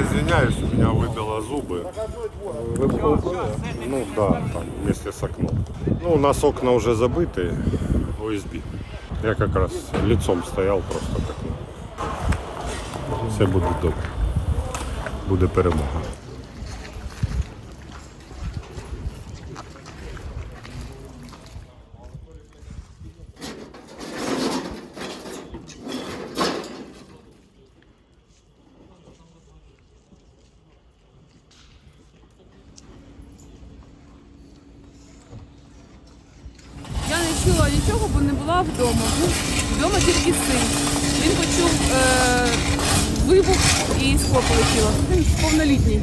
Извиняюсь, у меня выбило зубы. Ну да, там вместе с окном. Ну, у нас окна уже забыты, ОСБ. Я как раз лицом стоял просто к. Все будет добре. Буде перемога. Я не чула нічого, бо не була вдома. Був вдома тільки син. Він почув е, вибух і скло полетіло. Він повнолітній.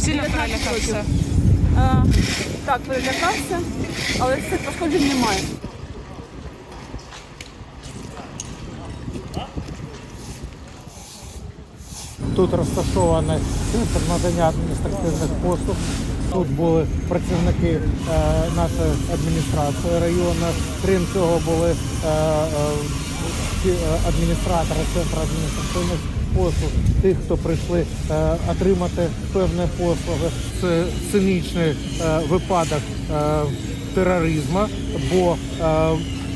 Сильно 19 перелякався. Е, так, перелякався, але цих пошкоджень немає. Тут розташований центр надання адміністративних послуг. Тут були працівники е, нашої адміністрації району. Крім цього, були е, е, адміністратори центру адміністративних послуг, тих, хто прийшли отримати певні послуги. Це цинічний випадок тероризму, бо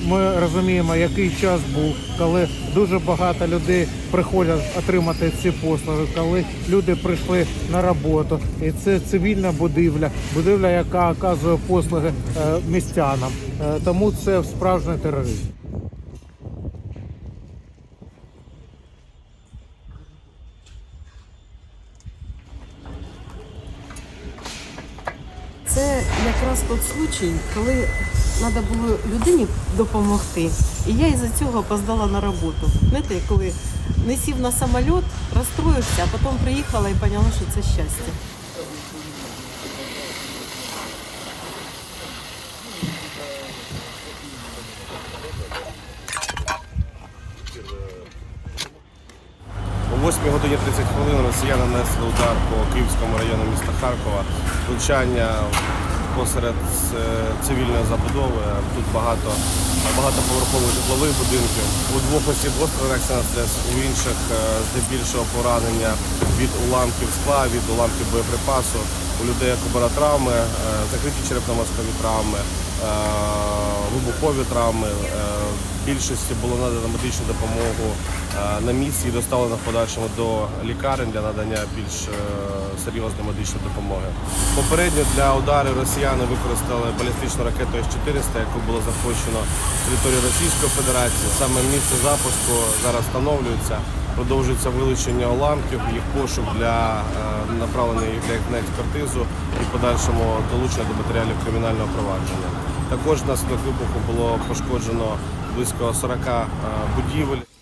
ми розуміємо, який час був, коли дуже багато людей приходять отримати ці послуги, коли люди прийшли на роботу, і це цивільна будівля, будівля, яка оказує послуги е, містянам. Е, Тому це справжній тероризм. Це якраз той случай, коли треба було людині допомогти. І я із-за цього опоздала на роботу. Знаєте, коли не сів на самоліт, розстроївся, а потім приїхала і поняла, що це щастя. О 8 годині 30 хвилин росіяни нанесли удар по Київському району міста Харкова. Влучання посеред е, цивільної забудови. Тут багато багатоповерхових житлових будинків. У двох осіб гостра стрес, у інших е, здебільшого поранення від уламків скла, від уламків боєприпасу. У людей як травми, е, закриті черепно-мозкові травми, вибухові травми. Більшості було надано медичну допомогу е, на місці і доставлено в подальшому до лікарень для надання більш е, серйозної медичної допомоги. Попередньо для ударів росіяни використали балістичну ракету С-400, яку було запущено з території Російської Федерації. Саме місце запуску зараз встановлюється. Продовжується вилучення уламків, їх пошук для е, направлення їх на експертизу і подальшому долучення до матеріалів кримінального провадження. Також внаслідок вибуху було пошкоджено близько 40 е, будівель.